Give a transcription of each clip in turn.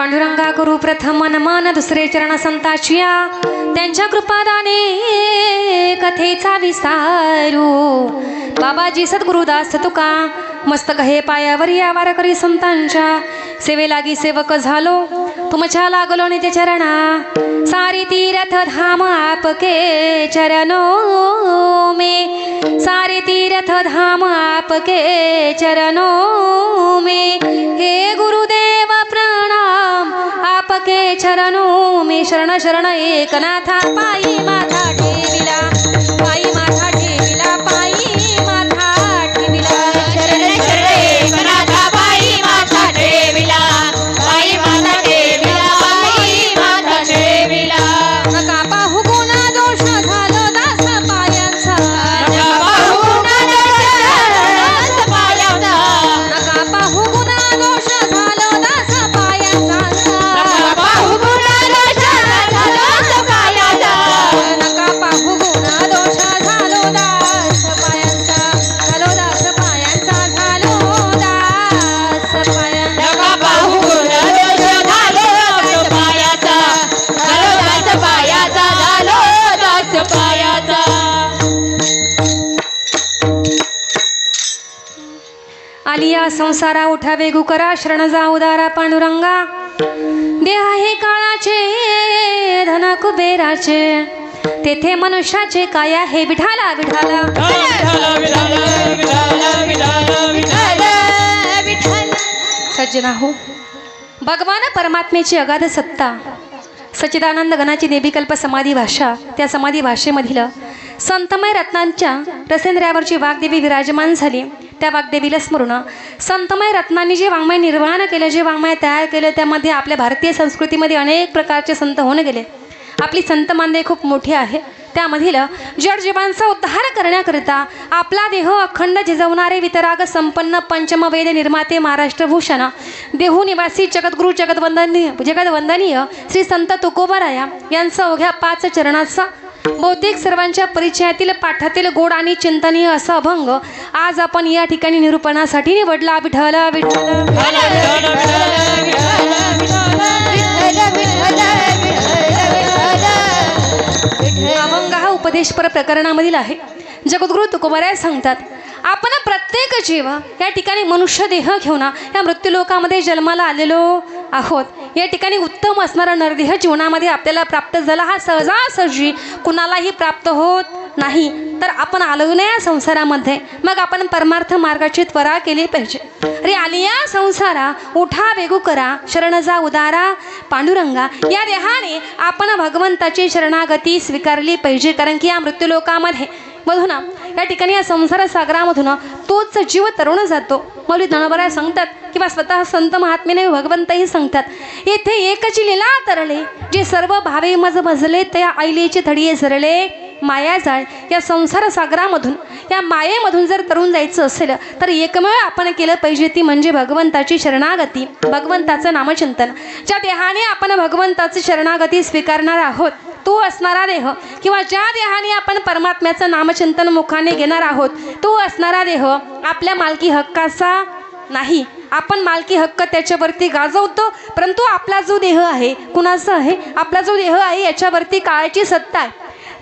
पांडुरंगा गुरु प्रथम मन मन दुसरे चरण संताशिया. त्यांच्या कृपादाने कथेचा विस्तारू. बाबाजी सद्गुरुदास तुका मस्तक हे पायावर या वारकरी संतांच्या सेवे लागी सेवक झालो. तुमच्या लागलो नित्य चरणा. सारी तीर्थ धाम आपके चरणो में. सारी तीर्थ धाम आपके चरणो में. हे गुरुदेव प्र शरणू मी शरण शरण एकनाथा पायी माथा ठेविला. संसारा उठा वेगू करा शरण जा उदारा पांडुरंगा. देह हे काळाचे धन कुबेराचे तेथे मनुष्याचे काय आहे? विठाला विठाला. सज्जना हो भगवान परमात्मेची अगाध सत्ता सच्चिदानंद गणाची देवीकल्प समाधी भाषा त्या समाधी भाषेमधील संतमय रत्नांच्या रसेंद्र्यावरची वाग्देवी विराजमान झाली. त्या वाग्देवीला स्मरण संतमय रत्नांनी जे वाङ्मय निर्माण केलं जे वाङ्मय तयार केलं त्यामध्ये आपल्या भारतीय संस्कृतीमध्ये अनेक प्रकारचे संत होऊन गेले. आपली संत मानदे खूप मोठी आहे. त्यामधील जडजीवांचा उद्धार करण्याकरिता आपला देह अखंड झिजवणारे वितराग संपन्न पंचम वेद निर्माते महाराष्ट्रभूषण देहू निवासी जगद्गुरु जगदवंदनीय जगदवंदनीय श्री संत तुकोबाराया यांचा अवघ्या पाच चरणाचा बहुतेक सर्वांच्या परिचयातील पाठातील गोड आणि चिंतनीय असा अभंग आज आपण या ठिकाणी निरूपणासाठी निवडला. विठ्ठल विठ्ठल अभंग हा उपदेशपर प्रकरणामधील आहे. जगद्गुरु तुकुमाराय सांगतात आपण प्रत्येक जीव या ठिकाणी मनुष्य देह घेऊन या मृत्यूलोकामध्ये जन्माला आलेलो आहोत. या ठिकाणी उत्तम असणारा नरदेह जीवनामध्ये आपल्याला प्राप्त झाला. हा सहजासहजी कुणालाही प्राप्त होत नाही. तर आपण आलो नाही या संसारामध्ये. मग आपण परमार्थ मार्गाची त्वरा केली पाहिजे. अरे आलिया संसारा. उठा वेगू करा. शरण जा उदारा. पांडुरंगा. या देहाने आपण भगवंताची शरणागती स्वीकारली पाहिजे. कारण की या मृत्यूलोकामध्ये मधून या ठिकाणी या संसार सागरामधून तोच जीव तरुण जातो. मौली ज्ञानोबराय सांगतात किंवा स्वतः संत महात्मेने भगवंतही सांगतात येथे एकची लीला तरले जे सर्व भावे मज भजले त्या आईलेचे थडिये झरले माया जाळ. या संसार सागरामधून या मायेमधून जर तरुण जायचं असेल तर एकमेव आपण केलं पाहिजे ती म्हणजे भगवंताची शरणागती भगवंताचं नामचिंतन. ज्या देहाने आपण भगवंताची शरणागती स्वीकारणार आहोत तो असणारा देह किंवा ज्या देहाने आपण परमात्म्याचं नामचिंतन मुखाने घेणार आहोत तो असणारा देह आपल्या मालकी हक्काचा नाही. आपण मालकी हक्क त्याच्यावरती गाजवतो परंतु आपला जो देह आहे कुणाचा आहे? आपला जो देह आहे याच्यावरती काळाची सत्ता आहे.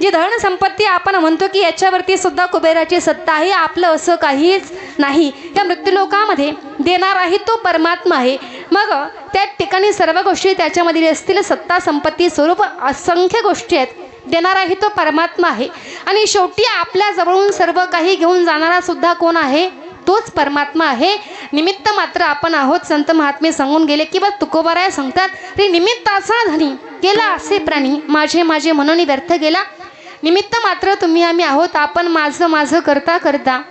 जी धन संपत्ती आपण म्हणतो की याच्यावरती सुद्धा कुबेराची सत्ता आहे आपलं असं काहीच नाही. या मृत्यूलोकामध्ये देणाराही तो परमात्मा आहे मग त्या ठिकाणी सर्व गोष्टी त्याच्यामधील असतील सत्ता संपत्ती स्वरूप असंख्य गोष्टी आहेत. देणाराही तो परमात्मा आहे. आणि शेवटी आपल्या जवळून सर्व काही घेऊन जाणारा सुद्धा कोण आहे? तोच परमात्मा आहे. निमित्त मात्र आपण आहोत संत महात्मे सांगून गेले किंवा तुकोबाराय सांगतात रे निमित्ताचा धनी गेला असे प्राणी माझे माझे म्हणून व्यर्थ गेला. निमित्त मात्र तुम्ही आम्ही आहोत आपण माझं माझं करता करता.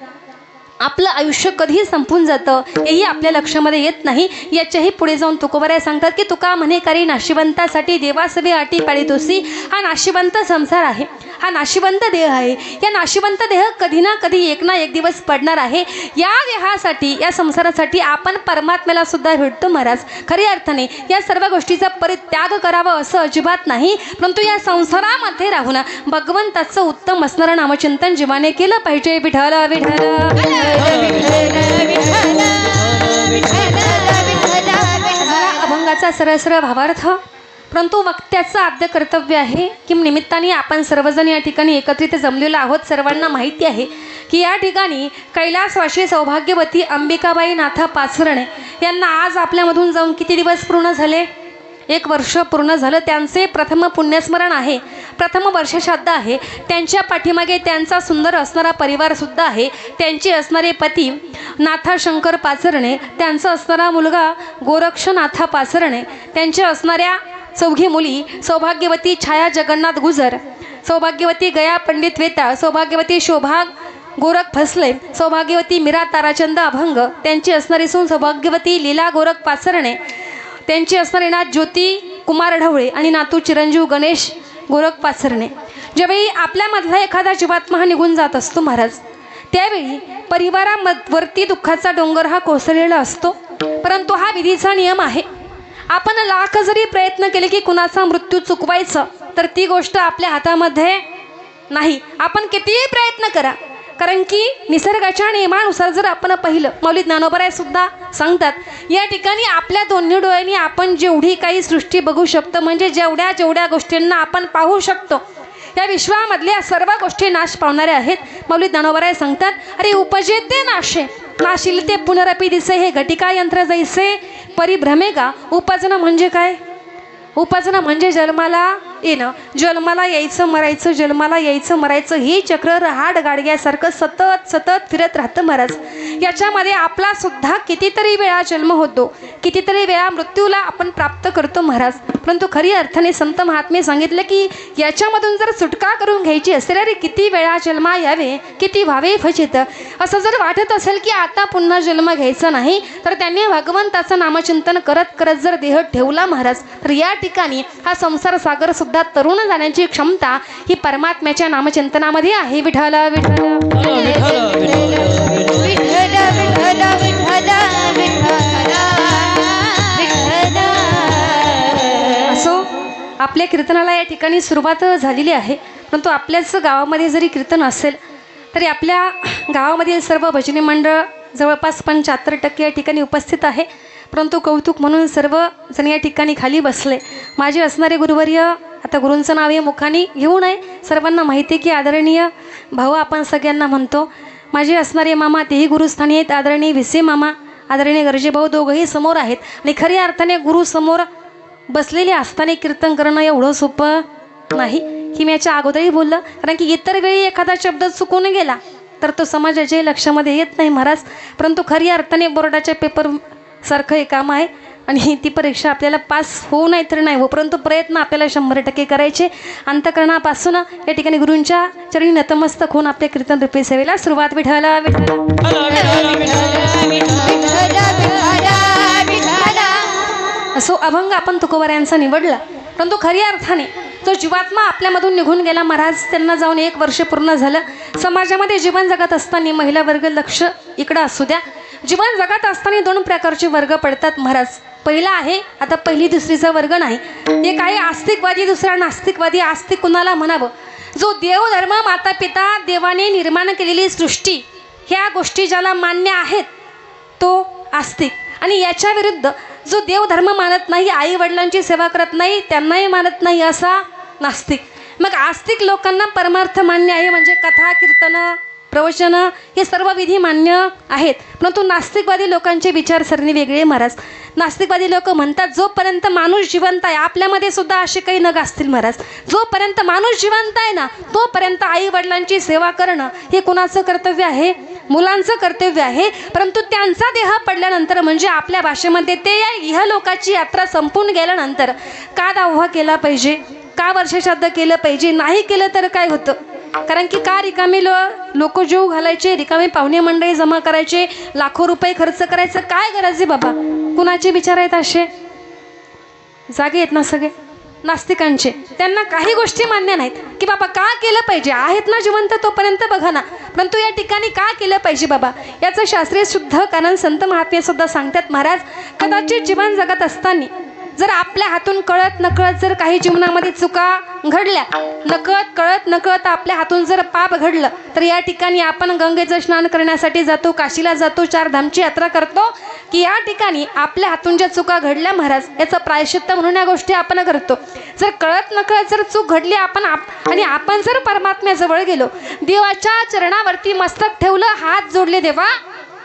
आपलं आयुष्य कधीही संपून जातं. हेही आपल्या लक्षामध्ये येत नाही. याच्याही पुढे जाऊन तुकोबराय सांगतात की तुका म्हणे करी नाशिवंतासाठी देवासवे अटी पाळीतोसी हा नाशिवंत संसार आहे. हा नाशिवंत देह आहे या नाशिवंत देह कधी ना कधी एक ना एक दिवस पडणार आहे या देहासाठी या संसारासाठी आपण परमात्म्याला सुद्धा भेटतो महाराज खऱ्या अर्थाने या सर्व गोष्टीचा परित्याग करावा असं अजिबात नाही परंतु या संसारामध्ये राहून भगवंताचं उत्तम असणारं नामचिंतन जीवाने केलं पाहिजे विठल विठल अभंगाचा वक्ता सरळ सरळ भावार्थ परंतु वक्त्याचं आद्य कर्तव्य आहे की निमित्ताने आपण सर्वजण या ठिकाणी एकत्रित जमलेलो आहोत. सर्वांना माहिती आहे की या ठिकाणी कैलासवाशी सौभाग्यवती अंबिकाबाई नाथा पाचरणे यांना आज आपल्यामधून जाऊन किती दिवस पूर्ण झाले? एक वर्ष पूर्ण झालं. त्यांचे प्रथम पुण्यस्मरण आहे. प्रथम वर्षश्राद्ध आहे. त्यांच्या पाठीमागे त्यांचा सुंदर असणारा परिवारसुद्धा आहे. त्यांचे असणारे पती नाथा शंकर पाचरणे त्यांचा असणारा मुलगा गोरक्षनाथा पाचरणे त्यांच्या असणाऱ्या चौघी मुली सौभाग्यवती छाया जगन्नाथ गुजर सौभाग्यवती गया पंडित वेता सौभाग्यवती शोभा गोरख फसले सौभाग्यवती मीरा ताराचंद अभंग त्यांची असणारी सून सौभाग्यवती लीला गोरख पासरणे त्यांची असणारी नाथ ज्योती कुमार ढवळे आणि नातू चिरंजीव गणेश गोरख पासरणे ज्यावेळी आपल्यामधला एखादा जीवात्मा हा निघून जात असतो महाराज त्यावेळी परिवारावरती दुःखाचा डोंगर हा कोसळलेला असतो. परंतु हा विधीचा नियम आहे. आपण लाख जरी प्रयत्न केले की कुणाचा मृत्यू चुकवायचं तर ती गोष्ट आपल्या हातामध्ये नाही. आपण कितीही प्रयत्न करा कारण की निसर्गाच्या नियमानुसार जर आपण पाहिलं मौली ज्ञानोबराय सुद्धा सांगतात या ठिकाणी आपल्या दोन्ही डोळ्यांनी आपण जेवढी काही सृष्टी बघू शकतो म्हणजे जेवढ्या जेवढ्या गोष्टींना आपण पाहू शकतो या विश्वामधल्या सर्व गोष्टी नाश पावणाऱ्या आहेत. मौली ज्ञानोबराय सांगतात अरे उपजेते नाशे. नाशिल ते पुनरपी दिसे हे घटिका यंत्र जैसे परिभ्रमे का उपासना म्हणजे काय? उपासना म्हणजे जन्माला येणं जन्माला यायचं मरायचं जन्माला यायचं मरायचं हे चक्र रहाड गाडग्यासारखं सतत सतत फिरत राहतं महाराज. याच्यामध्ये आपला सुद्धा कितीतरी वेळा जन्म होतो. कितीतरी वेळा मृत्यूला आपण प्राप्त करतो महाराज. परंतु खरी अर्थाने संत महात्मे सांगितलं की याच्यामधून जर सुटका करून घ्यायची असेल अरे किती वेळा जन्मा यावे किती व्हावे फजित असं जर वाटत असेल की आता पुन्हा जन्म घ्यायचा नाही तर त्यांनी भगवंताचं नामचिंतन करत करत जर देह ठेवला महाराज तर या ठिकाणी हा संसार सागर सुद्धा तरुण जाण्याची क्षमता ही परमात्म्याच्या नामचिंतनामध्ये आहे. विठ्ठल विठ्ठल असो आपल्या कीर्तनाला या ठिकाणी सुरुवात झालेली आहे. परंतु आपल्याच गावामध्ये जरी कीर्तन असेल तरी आपल्या गावामधील सर्व भजनी मंडळ जवळपास पंच्याहत्तर टक्के या ठिकाणी उपस्थित आहे. परंतु कौतुक म्हणून सर्व जण या ठिकाणी खाली बसले. माझे असणारे गुरुवर्य आता गुरूंचं नाव हे मुखाने घेऊ नये. सर्वांना माहिती आहे की आदरणीय भाऊ आपण सगळ्यांना म्हणतो माझे असणारे मामा तेही गुरुस्थानी आहेत. आदरणीय विसे मामा आदरणीय गरजे भाऊ दोघंही समोर आहेत. आणि खऱ्या अर्थाने गुरु समोर बसलेले असताना कीर्तन करणं एवढं सोपं नाही. की मी याच्या अगोदरही बोललं कारण की इतर वेळी एखादा शब्द चुकून गेला तर तो समाजाच्या लक्षामध्ये येत नाही महाराज. परंतु खऱ्या अर्थाने बोर्डाच्या पेपर सारखं हे काम आहे. आणि ती परीक्षा आपल्याला पास होऊ नाही तर नाही हो परंतु प्रयत्न आपल्याला शंभर टक्के करायचे. अंतकरणापासून या ठिकाणी गुरूंच्या चरणी नतमस्तक होऊन आपल्या कीर्तन रुपये सेवेला सुरुवात विठाला असो अभंग आपण तुकोबऱ्यांचा निवडला परंतु खऱ्या अर्थाने तो जीवात्मा आपल्यामधून निघून गेला. महाराज त्यांना जाऊन एक वर्ष पूर्ण झालं. समाजामध्ये जीवन जगत असताना महिला वर्ग लक्ष इकडं असू द्या. जीवन जगत असताना दोन प्रकारचे वर्ग पडतात महाराज. पहिला आहे आता पहिली दुसरीचा वर्ग नाही. एक आहे आस्तिकवादी दुसरा नास्तिकवादी आस्तिक कुणाला म्हणावं? जो देव धर्म माता पिता देवाने निर्माण केलेली सृष्टी ह्या गोष्टी ज्याला मान्य आहेत तो आस्तिक. आणि याच्या विरुद्ध जो देवधर्म मानत नाही आई वडिलांची सेवा करत नाही त्यांनाही मानत नाही असा नास्तिक. मग आस्तिक लोकांना परमार्थ मान्य आहे म्हणजे कथा कीर्तनं प्रवचनं हे सर्व विधी मान्य आहेत. परंतु नास्तिकवादी लोकांचे विचारसरणी वेगळे महाराज. नास्तिकवादी लोक म्हणतात जोपर्यंत माणूस जिवंत आहे आपल्यामध्ये सुद्धा असे काही नग असतील महाराज. जोपर्यंत माणूस जिवंत आहे ना तोपर्यंत आई वडिलांची सेवा करणं हे कुणाचं कर्तव्य आहे? मुलांचं कर्तव्य आहे. परंतु त्यांचा देह पडल्यानंतर म्हणजे आपल्या भाषेमध्ये ते या लोकाची यात्रा संपून गेल्यानंतर का दावा केला पाहिजे? का वर्षश्राद्ध केलं पाहिजे? नाही केलं तर काय होतं? कारण की का रिकामे लो लोक जीव घालायचे? रिकामे पाहुणे मंडळी जमा करायचे? लाखो रुपये खर्च करायचं? काय गरज आहे बाबा? कुणाचे विचार आहेत असे? जागे आहेत ना सगळे? नास्तिकांचे. त्यांना काही गोष्टी मान्य नाहीत. की बाबा का केलं पाहिजे? आहेत ना जिवंत तोपर्यंत बघा ना. परंतु या ठिकाणी का केलं पाहिजे बाबा? याचं शास्त्रीय शुद्ध कारण संत महात्मे सुद्धा सांगतात महाराज कदाचित जीवन जगत असताना जर आपल्या हातून कळत नकळत जर काही जीवनामध्ये चुका घडल्या नकळत कळत नकळत आपल्या हातून जर पाप घडलं तर या ठिकाणी आपण गंगेचं स्नान करण्यासाठी जातो काशीला जातो चार धामची यात्रा करतो की या ठिकाणी आपल्या हातून ज्या चुका घडल्या महाराज याचं प्रायश्चित्त म्हणून या गोष्टी आपण करतो. जर कळत नकळत जर चूक घडली आपण आप आणि आपण जर परमात्म्याजवळ गेलो देवाच्या चरणावरती मस्तक ठेवलं हात जोडले देवा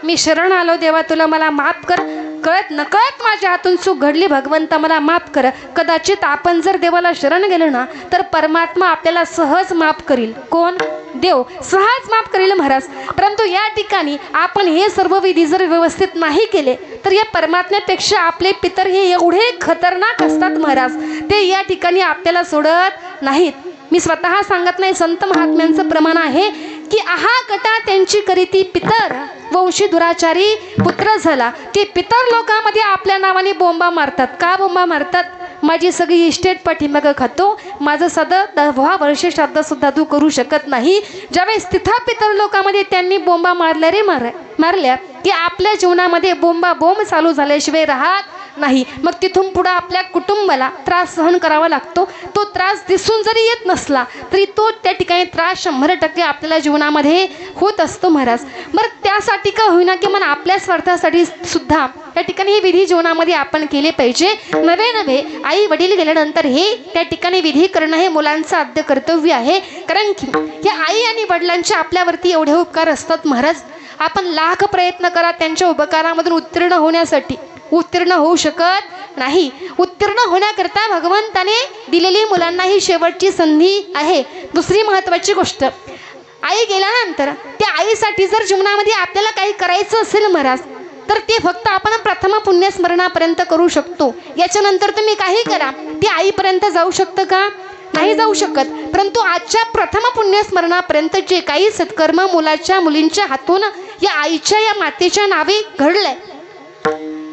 मी शरण आलो देवा तुला मला माफ कर. कळत नकळत माझ्या हातून चूक घडली. भगवंता मला माफ कर. कदाचित आपण जर देवाला शरण गेलो ना तर परमात्मा आपल्याला सहज माफ करील. कोण? देव. सहज माफ करील महाराज. परंतु या ठिकाणी आपण हे सर्व विधी जर व्यवस्थित नाही केले तर या परमात्म्यापेक्षा आपले पितर हे एवढे खतरनाक असतात महाराज. ते या ठिकाणी आपल्याला सोडत नाहीत. मी स्वतः सांगत नाही संत महात्म्यांचं प्रमाण आहे. की आहा गटा त्यांची करीती पितर वंशी दुराचारी पुत्र झाला. ते पितर लोकांमध्ये आपल्या नावाने बोंबा मारतात. का बोंबा मारतात? माझी सगळी इस्टेट पाठीमागं खातो. माझं साधं दहा वर्ष श्राद्धसुद्धा तू करू शकत नाही. ज्यावेळेस तिथं पितर लोकांमध्ये त्यांनी बोंबा मारल्या रे मार मारल्या की आपल्या जीवनामध्ये बोंबा बोंब चालू झाल्याशिवाय राहत नाही. मग तिथून पुढं आपल्या कुटुंबाला त्रास सहन करावा लागतो. तो त्रास दिसून जरी येत नसला तरी तो त्या ठिकाणी त्रास शंभर टक्के आपल्याला जीवनामध्ये होत असतो महाराज. बरं त्यासाठी का होईना की आपल्या स्वार्थासाठी सुद्धा त्या ठिकाणी हे विधी जीवनामध्ये आपण केले पाहिजे? नवे नवे आई वडील गेल्यानंतर हे त्या ठिकाणी विधी करणं हे मुलांचं आद्य कर्तव्य आहे. कारण की या आई आणि वडिलांचे आपल्यावरती एवढे उपकार असतात महाराज. आपण लाख प्रयत्न करा त्यांच्या उपकारामधून उत्तीर्ण होण्यासाठी. उत्तीर्ण होऊ शकत नाही. उत्तीर्ण होण्याकरता भगवंताने दिलेली मुलांना ही शेवटची संधी आहे. दुसरी महत्त्वाची गोष्ट आई गेल्यानंतर त्या आईसाठी जर जीवनामध्ये आपल्याला काही करायचं असेल महाराज तर ते फक्त आपण प्रथम पुण्यस्मरणापर्यंत करू शकतो. याच्यानंतर तुम्ही काही करा. ते आईपर्यंत जाऊ शकतं का? नाही जाऊ शकत. परंतु आजच्या प्रथम पुण्यस्मरणापर्यंत जे काही सत्कर्म मुलाच्या मुलींच्या हातून या आईच्या या मातेच्या नावे घडलंय.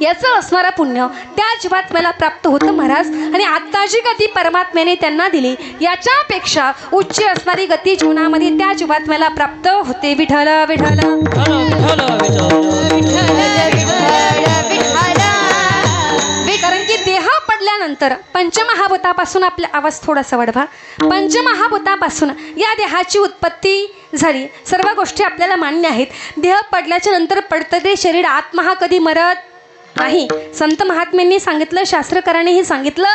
याचं असणारं पुण्य त्या जीवात्म्याला प्राप्त होतं महाराज. आणि आत्ता जी गती परमात्म्याने त्यांना दिली याच्यापेक्षा उच्च असणारी गती जीवनामध्ये त्या जीवात्म्याला प्राप्त होते. विठ्ठल विठ्ठल. कारण की देह पडल्यानंतर पंचमहाभूतापासून आपला आवाज थोडासा वाढवा. पंचमहाभूतापासून या देहाची उत्पत्ती झाली. सर्व गोष्टी आपल्याला मान्य आहेत. देह पडल्याच्या नंतर पडतं ते शरीर. आत्मा हा कधी मरत नाही संत महात्म्यांनी सांगितलं शास्त्रकारांनीही सांगितलं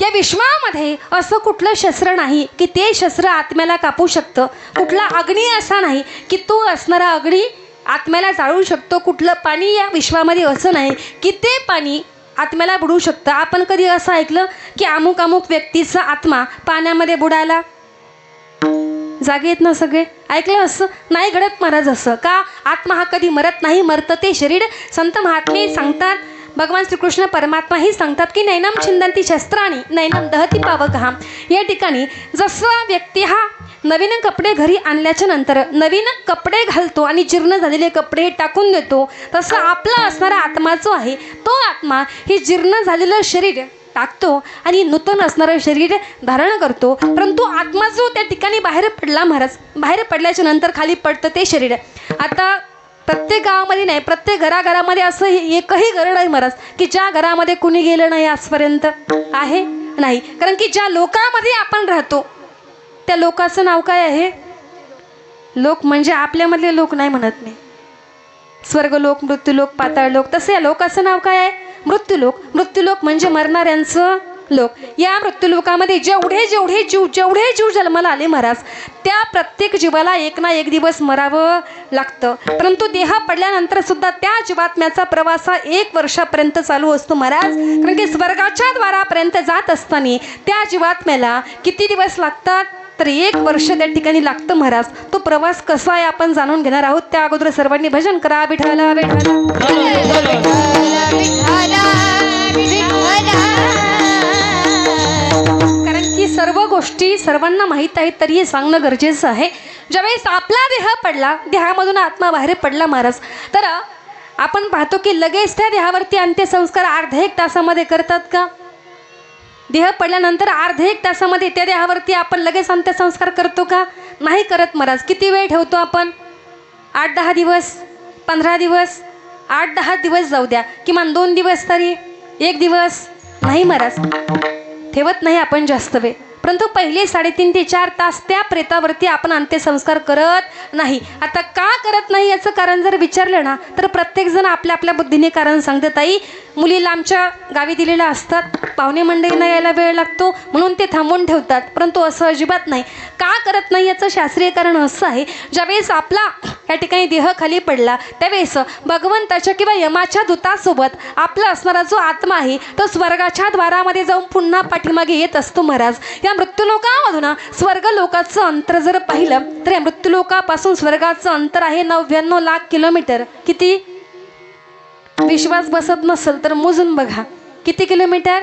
या विश्वामध्ये असं कुठलं शस्त्र नाही की ते शस्त्र आत्म्याला कापू शकतं. कुठला अग्नी असा नाही की तो असणारा अग्नी आत्म्याला जाळू शकतो. कुठलं पाणी या विश्वामध्ये असं नाही की ते पाणी आत्म्याला बुडू शकतं. आपण कधी असं ऐकलं की अमुक अमुक व्यक्तीचा आत्मा पाण्यामध्ये बुडायला जागे येत ना सगळे? ऐकलं असं? नाही घडत महाराज असं. का? आत्मा हा कधी मरत नाही मरतं ते शरीर. संत महात्मे सांगतात भगवान श्रीकृष्ण परमात्माही सांगतात की नैनम छिंदंती शस्त्राणी नैनम दहती पावकहा या ठिकाणी जसं व्यक्ती हा नवीन कपडे घरी आणल्याच्या नंतर नवीन कपडे घालतो आणि जीर्ण झालेले कपडे टाकून देतो तसं आपला असणारा आत्मा जो आहे. तो आत्मा हे जीर्ण झालेलं शरीर टाकतो आणि नूतन असणारं शरीर धारण करतो. परंतु आत्मा जो त्या ठिकाणी बाहेर पडला महाराज बाहेर पडल्याच्या नंतर खाली पडतं ते शरीर. आता प्रत्येक गावामध्ये नाही प्रत्येक घराघरामध्ये असं एकही घर नाही महाराज की ज्या घरामध्ये कुणी गेलं नाही आजपर्यंत. आहे? नाही. कारण की ज्या लोकांमध्ये आपण राहतो त्या लोकाचं नाव काय आहे? लोक म्हणजे आपल्यामधले लोक नाही म्हणत मी. लोक पातळ लोक तसं या लोकाचं नाव काय आहे? मृत्यूलोक मृत्यूलोक म्हणजे मरणाऱ्यांचं लोक. या मृत्यूलोकामध्ये जेवढे जेवढे जीव जेवढे जीव जन्माला आले महाराज त्या प्रत्येक जीवाला एक ना एक दिवस मरावं लागतं. परंतु देहा पडल्यानंतर सुद्धा त्या जीवात्म्याचा प्रवास हा एक वर्षापर्यंत चालू असतो महाराज. कारण की स्वर्गाच्या द्वारापर्यंत जात असताना त्या जीवात्म्याला किती दिवस लागतात? तर एक वर्ष त्या ठिकाणी लागतं महाराज. तो प्रवास कसा आहे आपण जाणून घेणार आहोत. त्या अगोदर सर्वांनी भजन करा विठाला कारण की सर्व गोष्टी सर्वांना माहीत आहेत तरी हे सांगणं गरजेचं आहे. ज्यावेळेस आपला देह पडला देहामधून आत्मा बाहेर पडला महाराज. तर आपण पाहतो की लगेच त्या देहावरती अंत्यसंस्कार अर्धा एक तासामध्ये करतात का? देह पडल्यानंतर अर्धे एक तासामध्ये त्या देहावरती आपण लगेच अंत्यसंस्कार करतो का? नाही करत महाराज. किती वेळ ठेवतो आपण? आठ दहा दिवस पंधरा दिवस आठ दहा दिवस जाऊ द्या. किमान दोन दिवस तरी. एक दिवस. नाही महाराज. ठेवत नाही आपण जास्त वेळ. परंतु पहिले साडेतीन ते चार तास त्या प्रेतावरती आपण अंत्यसंस्कार करत नाही. आता का करत नाही याचं कारण जर विचारलं ना तर प्रत्येकजण आपल्या आपल्या बुद्धीने कारण सांगते ताई मुलीला आमच्या गावी दिलेल्या असतात पाहुणे मंडळींना यायला वेळ लागतो म्हणून ते थांबवून ठेवतात परंतु असं अजिबात नाही. का करत नाही याचं शास्त्रीय कारण असं आहे ज्यावेळेस आपला या ठिकाणी देह खाली पडला. त्यावेळेस भगवंताच्या किंवा यमाच्या दूतासोबत आपला असणारा जो आत्मा आहे तो स्वर्गाच्या द्वारामध्ये जाऊन पुन्हा पाठीमागे येत असतो महाराज. या मृत्यूलोकामधून स्वर्ग लोकाचं अंतर जर पाहिलं तर या मृत्यूलोकापासून स्वर्गाचं अंतर आहे नव्याण्णव लाख किलोमीटर. किती? विश्वास बसत नसेल तर मोजून बघा. किती किलोमीटर?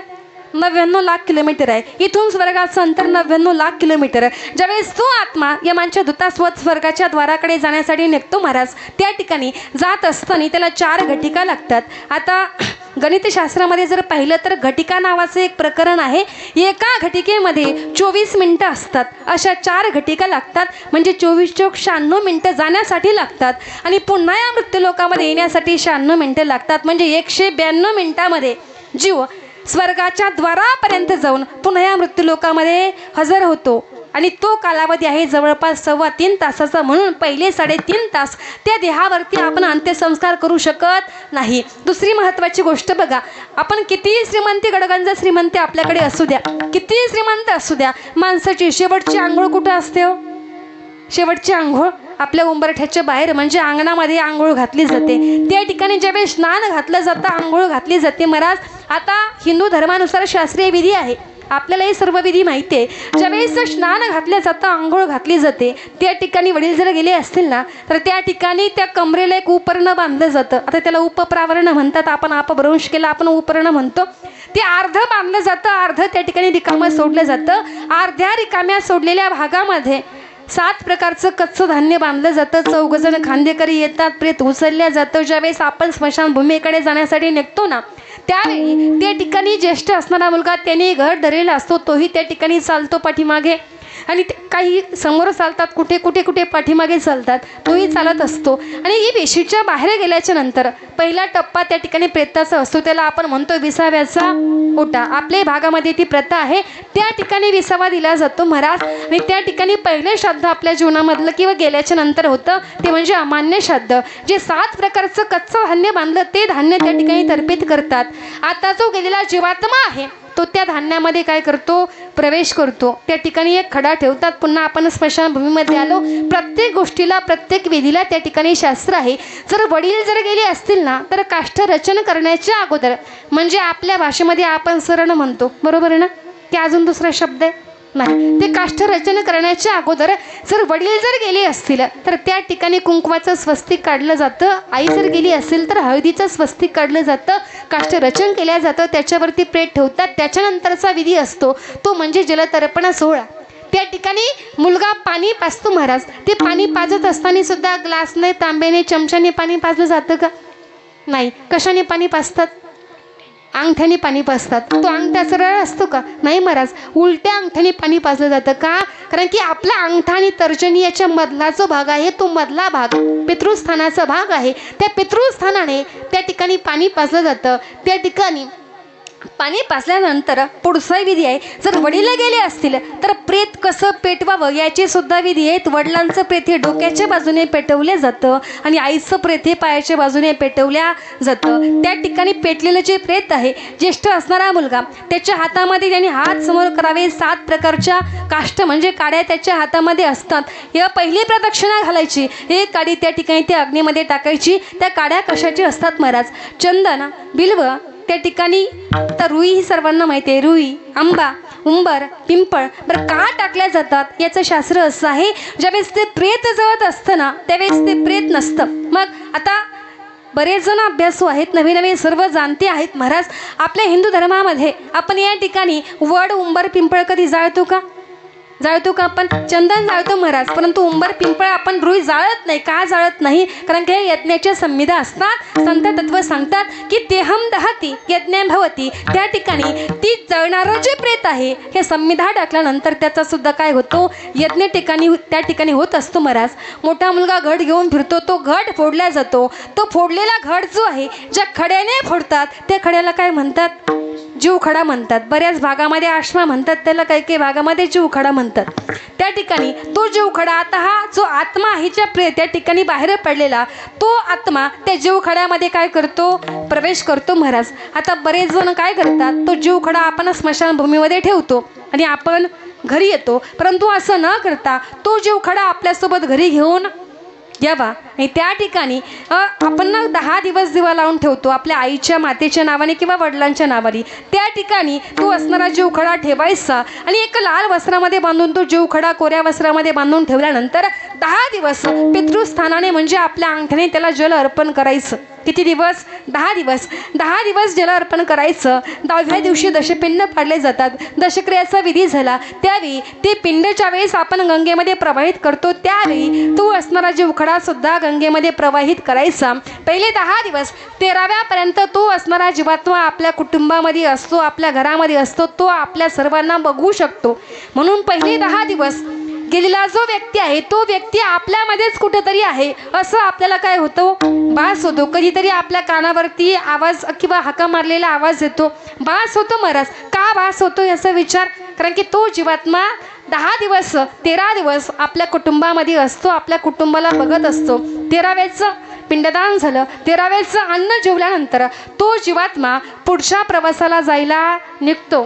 नव्याण्णव लाख किलोमीटर आहे. इथून स्वर्गाचं अंतर नव्याण्णव लाख किलोमीटर आहे. ज्यावेळेस तो आत्मा यमांच्या दूतास्वत स्वर्गाच्या द्वाराकडे जाण्यासाठी निघतो महाराज त्या ठिकाणी जात असताना त्याला चार घटिका लागतात. आता गणितशास्त्रामध्ये जर पाहिलं तर घटिका नावाचं एक प्रकरण आहे. एका घटिकेमध्ये चोवीस मिनटं असतात. अशा चार घटिका लागतात. म्हणजे चोवीस चोक शहाण्णव मिनटं जाण्यासाठी लागतात. आणि पुन्हा या मृत्यूलोकामध्ये येण्यासाठी शहाण्णव मिनटं लागतात. म्हणजे एकशे ब्याण्णव मिनटामध्ये जीव स्वर्गाच्या द्वारापर्यंत जाऊन पुन्हा या मृत्यूलोकामध्ये हजर होतो. आणि तो कालावधी आहे जवळपास सव्वा तीन तासाचा म्हणून पहिले साडेतीन तास त्या देहावरती आपण अंत्यसंस्कार करू शकत नाही. दुसरी महत्त्वाची गोष्ट बघा आपण किती श्रीमंती गडगंज श्रीमंती आपल्याकडे असू द्या किती श्रीमंत असू द्या माणसाची शेवटची आंघोळ कुठं असते हो? शेवटची आंघोळ? आपल्या उंबरठ्याच्या बाहेर म्हणजे अंगणामध्ये आंघोळ घातली जाते. त्या ठिकाणी ज्यावेळेस स्नान घातलं जातं आंघोळ घातली जाते महाराज. आता हिंदू धर्मानुसार शास्त्रीय विधी आहे. आपल्याला हे सर्व विधी माहिती आहे. ज्यावेळेस स्नान घातलं जातं आंघोळ घातली जाते त्या ठिकाणी वडील जर गेले असतील ना तर त्या ठिकाणी त्या कमरेला एक उपर्ण बांधलं जातं. आता त्याला उपप्रावरण म्हणतात. आपण अपभ्रंश केला आपण उपर्ण म्हणतो. ते अर्ध बांधलं जातं अर्ध त्या ठिकाणी रिकामं सोडलं जातं. अर्ध्या रिकाम्या सोडलेल्या भागामध्ये सात प्रकारचं कच्चं धान्य बांधलं जातं. चौघजण खांदेकरी येतात प्रेत उचलल्या जातं. ज्यावेळेस आपण स्मशानभूमीकडे जाण्यासाठी निघतो ना त्यावेळी त्या ठिकाणी ज्येष्ठ असणारा मुलगा त्याने घर धरलेला असतो तोही त्या ठिकाणी चालतो पाठीमागे. आणि ते- काही समोर चालतात कुठे कुठे कुठे पाठीमागे चालतात तोही चालत असतो. आणि ही वेशीच्या बाहेर गेल्याच्यानंतर पहिला टप्पा त्या ठिकाणी प्रेताचा असतो. त्याला आपण म्हणतो विसाव्याचा ओटा. आपल्या भागामध्ये ती प्रथा आहे. त्या ठिकाणी विसावा दिला जातो महाराज. आणि त्या ठिकाणी पहिले श्राद्ध आपल्या जीवनामधलं किंवा गेल्याच्यानंतर होतं ते म्हणजे अमान्य श्राद्ध. जे सात प्रकारचं कच्चं धान्य बांधलं ते धान्य त्या ठिकाणी तर्पित करतात. आता जो गेलेला जीवात्मा आहे तो त्या धान्यामध्ये काय करतो? प्रवेश करतो. त्या ठिकाणी एक खडा ठेवतात. पुन्हा आपण स्मशानभूमीमध्ये आलो. प्रत्येक गोष्टीला प्रत्येक विधीला त्या ठिकाणी शास्त्र आहे. जर वडील जर गेले असतील ना तर काष्ठ रचन करण्याच्या अगोदर म्हणजे आपल्या भाषेमध्ये आपण सरण म्हणतो. बरोबर आहे ना? की अजून दुसरा शब्द आहे? नाही. ते काष्ठ रचन करण्याच्या अगोदर जर वडील जर गेले असतील तर त्या ठिकाणी कुंकवाचं स्वस्तिक काढलं जातं. आई जर गेली असेल तर हळदीचं स्वस्तिक काढलं जातं. काष्ट रचन केल्या जातं त्याच्यावरती प्रेत ठेवतात. त्याच्यानंतरचा विधी असतो तो म्हणजे जलतर्पण सोहळा. त्या ठिकाणी मुलगा पाणी पाजतो महाराज. ते पाणी पाजत असताना सुद्धा ग्लासने तांब्याने चमच्याने पाणी पाजलं जातं का? नाही. कशाने पाणी पाजतात? अंगठ्याने पाणी पाजतात. तो अंगठा सरळ असतो का? नाही महाराज उलट्या अंगठ्याने पाणी पाजलं जातं का? कारण की आपला अंगठा आणि तर्जनी याच्या मधला जो भाग आहे तो मधला भाग पितृस्थानाचा भाग आहे. त्या पितृस्थानाने त्या ठिकाणी पाणी पाजलं जातं. त्या ठिकाणी पाणी पाचल्यानंतर पुढचा विधी आहे. जर वडील गेले असतील तर प्रेत कसं पेटवावं याची सुद्धा विधी आहेत वडिलांचं प्रेत हे डोक्याच्या बाजूने पेटवलं जातं आणि आईचं प्रेत हे पायाच्या बाजूने पेटवल्या जातं. त्या ठिकाणी पेटलेलं जे प्रेत आहे ज्येष्ठ असणारा मुलगा त्याच्या हातामध्ये त्यांनी हात समोर करावे. सात प्रकारच्या काष्ट म्हणजे काड्या त्याच्या हातामध्ये असतात. या पहिली प्रदक्षिणा घालायची. एक काडी त्या ठिकाणी त्या अग्नीमध्ये टाकायची. त्या काड्या कशाची असतात महाराज? चंदन बिल्व त्या ठिकाणी तर रुई ही सर्वांना माहिती आहे. रुई आंबा उंबर पिंपळ बरं का टाकल्या जातात याचं शास्त्र असं आहे. ज्यावेळेस ते प्रेत जळत असतं ना त्यावेळेस ते प्रेत नसतं. मग आता बरेच जण अभ्यासू आहेत नवे नवे सर्व जाणते आहेत. महाराज आपल्या हिंदू धर्मामध्ये आपण या ठिकाणी वड उंबर पिंपळ कधी जाळतो का? जाळतो का? आपण चंदन जाळतो महाराज. परंतु उंबर पिंपळ आपण रुई जाळत नाही. का जाळत नाही? कारण की हे यज्ञाच्या संविधा असतात. संत तत्व सांगतात की तेहम दहती यज्ञ भवती. त्या ठिकाणी ती जळणारं जे प्रेत आहे हे संविधा टाकल्यानंतर त्याचा सुद्धा काय होतो? यज्ञ ठिकाणी त्या ठिकाणी होत असतो महाराज. मोठा मुलगा घट घेऊन फिरतो. तो घट फोडला जातो. तो फोडलेला घट जो आहे ज्या खड्याने फोडतात त्या खड्याला काय म्हणतात? जीवखडा म्हणतात. बऱ्याच भागामध्ये आश्मा म्हणतात त्याला काही काही भागामध्ये जीवखडा म्हणतात. त्या ठिकाणी तो जीवखडा आता हा जो आत्मा आहे ज्या प्रे त्या ठिकाणी बाहेर पडलेला तो आत्मा त्या जीवखड्यामध्ये काय करतो? प्रवेश करतो महाराज. आता बरेच जण काय करतात? तो जीवखडा आपण स्मशानभूमीमध्ये ठेवतो आणि आपण घरी येतो. परंतु असं न करता तो जीवखडा आपल्यासोबत घरी घेऊन यावा आणि त्या ठिकाणी आपण ना दहा दिवस दिवा लावून ठेवतो आपल्या आईच्या मातेच्या नावाने किंवा वडिलांच्या नावाने. त्या ठिकाणी तो असणारा जीवखडा ठेवायचा आणि एक लाल वस्त्रामध्ये बांधून तो जीवखडा कोऱ्या वस्त्रामध्ये बांधून ठेवल्यानंतर दहा दिवस पितृस्थानाने म्हणजे आपल्या अंगठ्याने त्याला जल अर्पण करायचं. किती दिवस? दहा दिवस. दहा दिवस जल अर्पण करायचं. दहाव्या दिवशी दशपिंड पाडले जातात दशक्रियाचा विधी झाला त्यावेळी ते पिंडच्या वेळेस आपण गंगेमध्ये प्रवाहित करतो. त्यावेळी तो असणारा जे उखडासुद्धा गंगेमध्ये प्रवाहित करायचा. पहिले दहा दिवस तेराव्यापर्यंत तो असणारा जीवात्मा आपल्या कुटुंबामध्ये असतो आपल्या घरामध्ये असतो तो आपल्या सर्वांना बघू शकतो. म्हणून पहिले दहा दिवस गेलेला जो व्यक्ती आहे तो व्यक्ती आपल्यामध्येच कुठेतरी आहे. असं आपल्याला काय होतं? बास होतो कधीतरी आपल्या कानावरती आवाज किंवा हाका मारलेला आवाज येतो. बास होतो महाराज. का बास होतो याचा विचार? कारण की तो जीवात्मा दहा दिवस तेरा दिवस आपल्या कुटुंबामध्ये असतो आपल्या कुटुंबाला बघत असतो. तेराव्याचं पिंडदान झालं. तेराव्याचं अन्न जेवल्यानंतर तो जीवात्मा पुढच्या प्रवासाला जायला निघतो.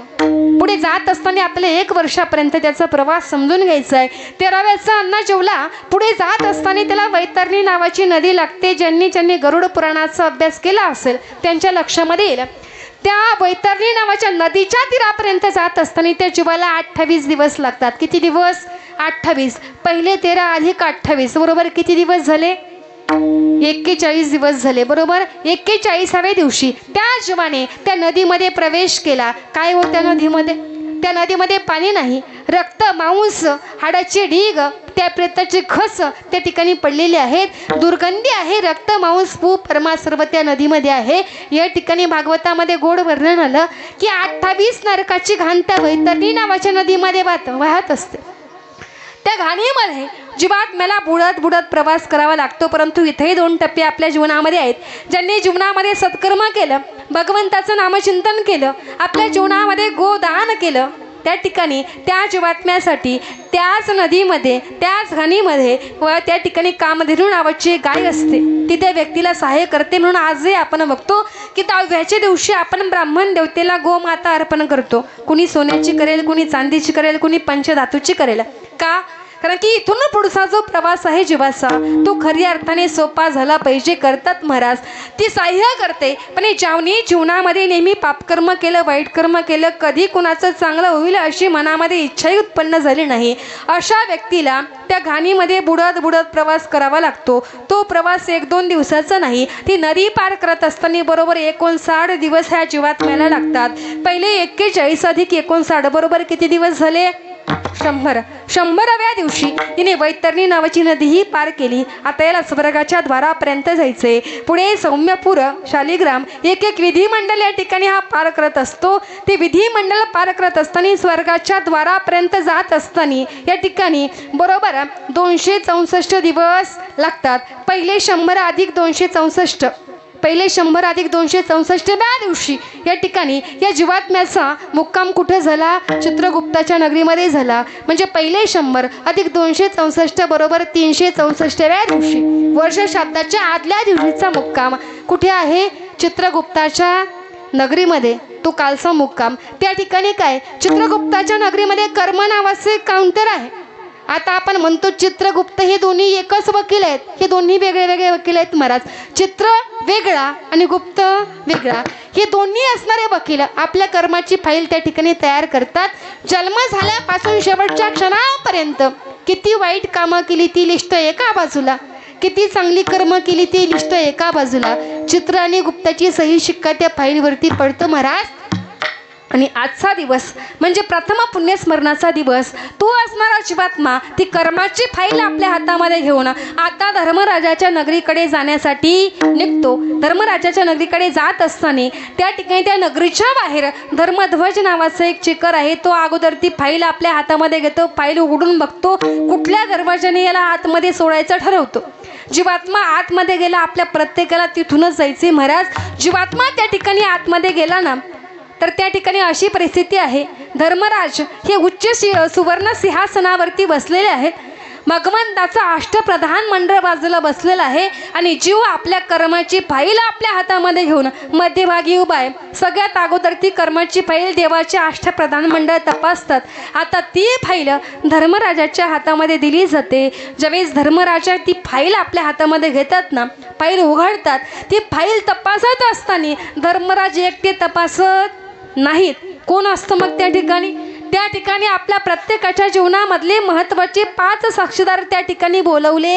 पुढे जात असताना आपल्याला एक वर्षापर्यंत त्याचा प्रवास समजून घ्यायचा आहे. तेराव्याचा अन्न जेवला पुढे जात असताना त्याला वैतरणी नावाची नदी लागते ज्यांनी ज्यांनी गरुड पुराणाचा अभ्यास केला असेल त्यांच्या लक्षामध्ये येईल. त्या वैतरणी नावाच्या नदीच्या तीरापर्यंत जात असताना त्या जीवाला अठ्ठावीस दिवस लागतात. किती दिवस? अठ्ठावीस. पहिले तेरा अधिक अठ्ठावीस. बरोबर किती दिवस झाले? एक्केचाळीस दिवस झाले बरोबर? एक्केचाळीसाव्या दिवशी त्या जीवाने त्या नदीमध्ये प्रवेश केला. काय हो त्या नदीमध्ये? त्या नदीमध्ये पाणी नाही. रक्त मांस हाडाचे ढीग त्या प्रेताचे खस त्या ठिकाणी पडलेले आहेत. दुर्गंधी आहे रक्त मांस पू परमा सर्व त्या नदीमध्ये आहे. या ठिकाणी भागवतामध्ये गोड वर्णन आलं की अठ्ठावीस नरकाची घाण त्या वैतरणी नावाच्या नदीमध्ये वाहत वाहत असते. त्या घाणीमध्ये जीवात्म्याला बुडत बुडत प्रवास करावा लागतो परंतु इथेही दोन टप्पे आपल्या जीवनामध्ये आहेत. ज्यांनी जीवनामध्ये सत्कर्म केलं भगवंताचं नामचिंतन केलं आपल्या जीवनामध्ये गोदान केलं त्या ठिकाणी त्या जीवात्म्यासाठी त्याच नदीमध्ये त्याच घाणीमध्ये व त्या ठिकाणी कामधेनू नावाची एक गाय असते. ती त्या व्यक्तीला सहाय्य करते. म्हणून आजही आपण बघतो की दहाव्याच्या दिवशी आपण ब्राह्मण देवतेला गोमाता अर्पण करतो. कुणी सोन्याची करेल कुणी चांदीची करेल कुणी पंचधातूची करेल. का? कारण की इथून पुढचा जो प्रवास आहे जीवाचा तो खऱ्या अर्थाने सोपा झाला पाहिजे करतात महाराज. ती सहाय्य करते पण ज्यावनी जीवनामध्ये नेहमी पापकर्म केलं वाईट कर्म केलं कधी कुणाचं चांगलं होईल अशी मनामध्ये इच्छाही उत्पन्न झाली नाही. अशा व्यक्तीला त्या घाणीमध्ये बुडत बुडत प्रवास करावा लागतो. तो प्रवास एक दोन दिवसाचा नाही ती नदी पार करत असताना बरोबर एकोणसाठ दिवस ह्या जीवात्म्याला लागतात. पहिले एक्केचाळीस अधिक एकोणसाठ बरोबर किती दिवस झाले? शंभर शंभराव्या दिवशी तिने वैतरणी नावाची नदीही पार केली. आता याला स्वर्गाच्या द्वारापर्यंत जायचे पुढे सौम्यपूर शालिग्राम एक एक विधिमंडळ या ठिकाणी हा पार करत असतो. ते विधिमंडळ पार करत असताना स्वर्गाच्या द्वारापर्यंत जात असताना या ठिकाणी बरोबर दोनशे चौसष्ट दिवस लागतात. पहिले शंभर अधिक दोनशे चौसष्ट. पहिले शंभर अधिक दोनशे चौसष्टव्या दिवशी या ठिकाणी या जीवात्म्याचा मुक्काम कुठे झाला? चित्रगुप्ताच्या नगरीमध्ये झाला. म्हणजे पहिले शंभर अधिक दोनशे चौसष्ट बरोबर तीनशे चौसष्टव्या दिवशी वर्ष शब्दाच्या आदल्या दिवशीचा मुक्काम कुठे आहे? चित्रगुप्ताच्या नगरीमध्ये. तो कालचा मुक्काम. त्या ठिकाणी काय? चित्रगुप्ताच्या नगरीमध्ये कर्म नावाचे काउंटर आहे. आता आपण म्हणतो चित्रगुप्त हे दोन्ही एकच वकील आहेत. हे दोन्ही वेगळे वेगळे वकील आहेत महाराज. चित्र वेगळा आणि गुप्त वेगळा. हे दोन्ही असणारे वकील आपल्या कर्माची फाईल त्या ठिकाणी तयार करतात. जन्म झाल्यापासून शेवटच्या क्षणापर्यंत किती वाईट कामं केली ती लिस्ट एका बाजूला. किती चांगली कर्म केली ती लिस्ट एका बाजूला. चित्र आणि गुप्ताची सही शिक्का त्या फाईलवरती पडतो महाराज. आणि आजचा दिवस म्हणजे प्रथम पुण्यस्मरणाचा दिवस तो असणारा जीवात्मा ती कर्माची फाईल आपल्या हातामध्ये घेऊन आता धर्मराजाच्या नगरीकडे जाण्यासाठी निघतो. धर्मराजाच्या नगरीकडे जात असताना त्या ठिकाणी त्या नगरीच्या बाहेर धर्मध्वज नावाचा एक चिकर आहे तो अगोदर ती फाईल आपल्या हातामध्ये घेतो फाईल उघडून बघतो कुठल्या दरवाजाने याला आतमध्ये सोडायचं ठरवतो. जीवात्मा आतमध्ये गेला आपल्या प्रत्येकाला तिथूनच जायचे महाराज. जीवात्मा त्या ठिकाणी आतमध्ये गेला ना तर त्या ठिकाणी अशी परिस्थिती आहे. धर्मराज हे उच्च शि सुवर्ण सिंहासनावरती बसलेले आहेत. भगवंताचं अष्टप्रधान मंडळ बाजूला बसलेलं आहे आणि जीव आपल्या कर्माची फाईल आपल्या हातामध्ये घेऊन मध्यभागी उभा आहे. सगळ्यात अगोदर ती कर्माची फाईल देवाचे अष्टप्रधान मंडळ तपासतात. आता ती फाईल धर्मराजाच्या हातामध्ये दिली जाते. ज्यावेळेस धर्मराजा ती फाईल आपल्या हातामध्ये घेतात ना फाईल उघडतात ती फाईल तपासत असताना धर्मराज एकटे तपासत नाहीत. कोण असतं मग त्या ठिकाणी? त्या ठिकाणी आपल्या प्रत्येकाच्या जीवनामधले महत्त्वाचे पाच साक्षीदार त्या ठिकाणी बोलवले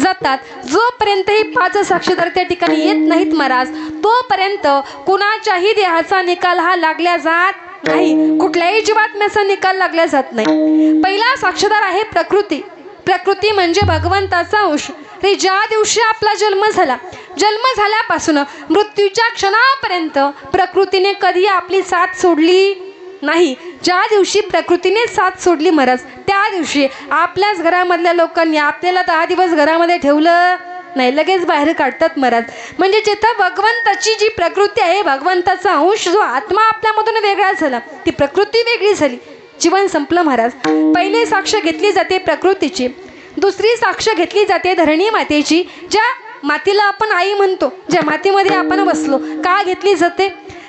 जातात. जोपर्यंत ही पाच साक्षीदार त्या ठिकाणी येत नाहीत महाराज तोपर्यंत कुणाच्याही देहाचा निकाल हा लागल्या जात नाही. कुठल्याही जीवात्म्याचा निकाल लागला जात नाही. पहिला साक्षीदार आहे प्रकृती. प्रकृती म्हणजे भगवंताचा अंश. रे ज्या दिवशी आपला जन्म झाला जन्म झाल्यापासून मृत्यूच्या क्षणापर्यंत प्रकृतीने कधी आपली साथ सोडली नाही. ज्या दिवशी प्रकृतीने साथ सोडली महाराज त्या दिवशी आपल्याच घरामधल्या लोकांनी आपल्याला दहा दिवस घरामध्ये ठेवलं नाही लगेच बाहेर काढतात महाराज. म्हणजे जिथं भगवंताची जी प्रकृती आहे भगवंताचा अंश जो आत्मा आपल्यामधून वेगळा झाला ती प्रकृती वेगळी झाली. जीवन संपलं महाराज. पहिली साक्ष घेतली जाते प्रकृतीची. दुसरी साक्ष घेतली जाते धरणी मातेची ज्या मातीला आपण आई म्हणतो. ज्या मातीमध्ये आपण बसलो का घेतली जाते?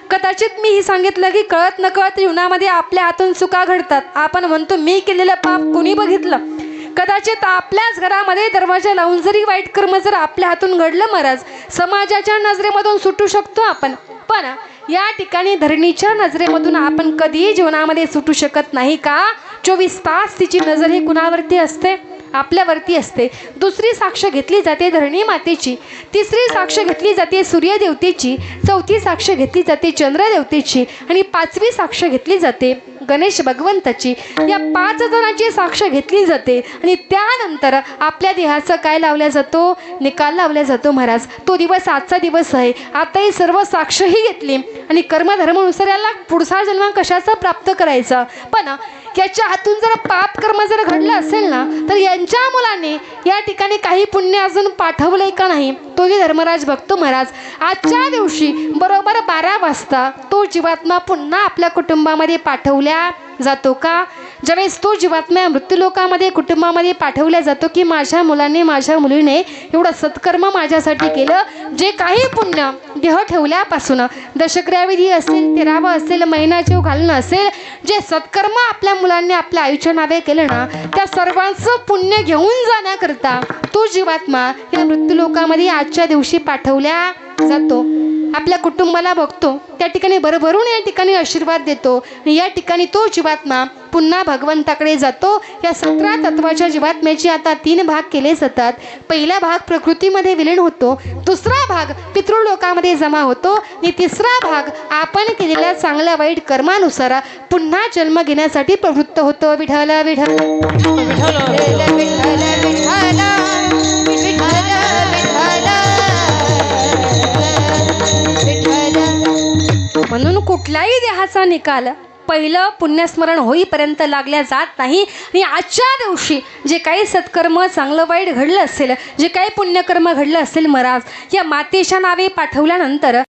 कदाचित मी ही सांगितलं की कळत नकळत जीवनामध्ये आपल्या हातून चुका घडतात. आपण म्हणतो मी केलेलं पाप कोणी बघितलं? कदाचित आपल्याच घरामध्ये दरवाजा लावून जरी वाईट कर्म जर आपल्या हातून घडलं महाराज समाजाच्या नजरेमधून सुटू शकतो आपण. पण या ठिकाणी धरणीच्या नजरेमधून आपण कधीही जीवनामध्ये सुटू शकत नाही का? चोवीस तास तिची नजर ही कुणावरती असते? आपल्यावरती असते. दुसरी साक्ष घेतली जाते धरणी मातेची तिसरी साक्ष घेतली जाते सूर्यदेवतेची चौथी साक्ष घेतली जाते चंद्रदेवतेची आणि पाचवी साक्ष घेतली जाते गणेश भगवंताची. या पाच जणांची साक्ष घेतली जाते आणि त्यानंतर आपल्या देहाचं काय लावला जातो? निकाल लावला जातो महाराज. तो दिवस आजचा दिवस आहे. आता ही सर्व साक्षही घेतली आणि कर्मधर्मानुसार याला पुढचा जन्म कशाचा प्राप्त करायचा? पण याच्या हातून जर पाप कर्म जर घडलं असेल ना तर यांच्या मुलाने या ठिकाणी काही पुण्य अजून पाठवलंय का नाही तोही धर्मराज बघतो महाराज. आजच्या दिवशी बरोबर बारा वाजता तो जीवात्मा पुन्हा आपल्या कुटुंबामध्ये पाठवल्या जातो का? ज्यावेळेस तो जीवात्म्या मृत्यूलोकामध्ये कुटुंबामध्ये पाठवल्या जातो की माझ्या मुलाने माझ्या मुलीने एवढं सत्कर्म माझ्यासाठी केलं जे काही पुण्य देह ठेवल्यापासून दशक्रियाविधी असेल तेरावं असेल महिना जीव घालणं असेल जे सत्कर्म आपल्या मुलांनी आपल्या आयुष्या नावे केलं ना त्या सर्वांचं पुण्य घेऊन जाण्याकरता तो जीवात्मा या मृत्यूलोकामध्ये आजच्या दिवशी पाठवल्या जातो. आपल्या कुटुंबाला बघतो त्या ठिकाणी भरभरून या ठिकाणी आशीर्वाद देतो. आणि या ठिकाणी तो जीवात्मा पुन्हा भगवंताकडे जातो. या सतरा तत्वाच्या जीवात्म्याचे आता तीन भाग केले जातात. पहिला भाग प्रकृतीमध्ये विलीन होतो. दुसरा भाग पितृलोकामध्ये जमा होतो. आणि तिसरा भाग आपण केलेल्या चांगल्या वाईट कर्मानुसार पुन्हा जन्म घेण्यासाठी प्रवृत्त होतो. विठ्ठल विठ्ठल. म्हणून कुठल्याही देहाचा निकाल पहिलं पुण्यस्मरण होईपर्यंत लागल्या जात नाही. आणि आजच्या दिवशी जे काही सत्कर्म चांगलं वाईट घडलं असेल जे काही पुण्यकर्म घडलं असेल महाराज या मातेच्या नावे पाठवल्यानंतर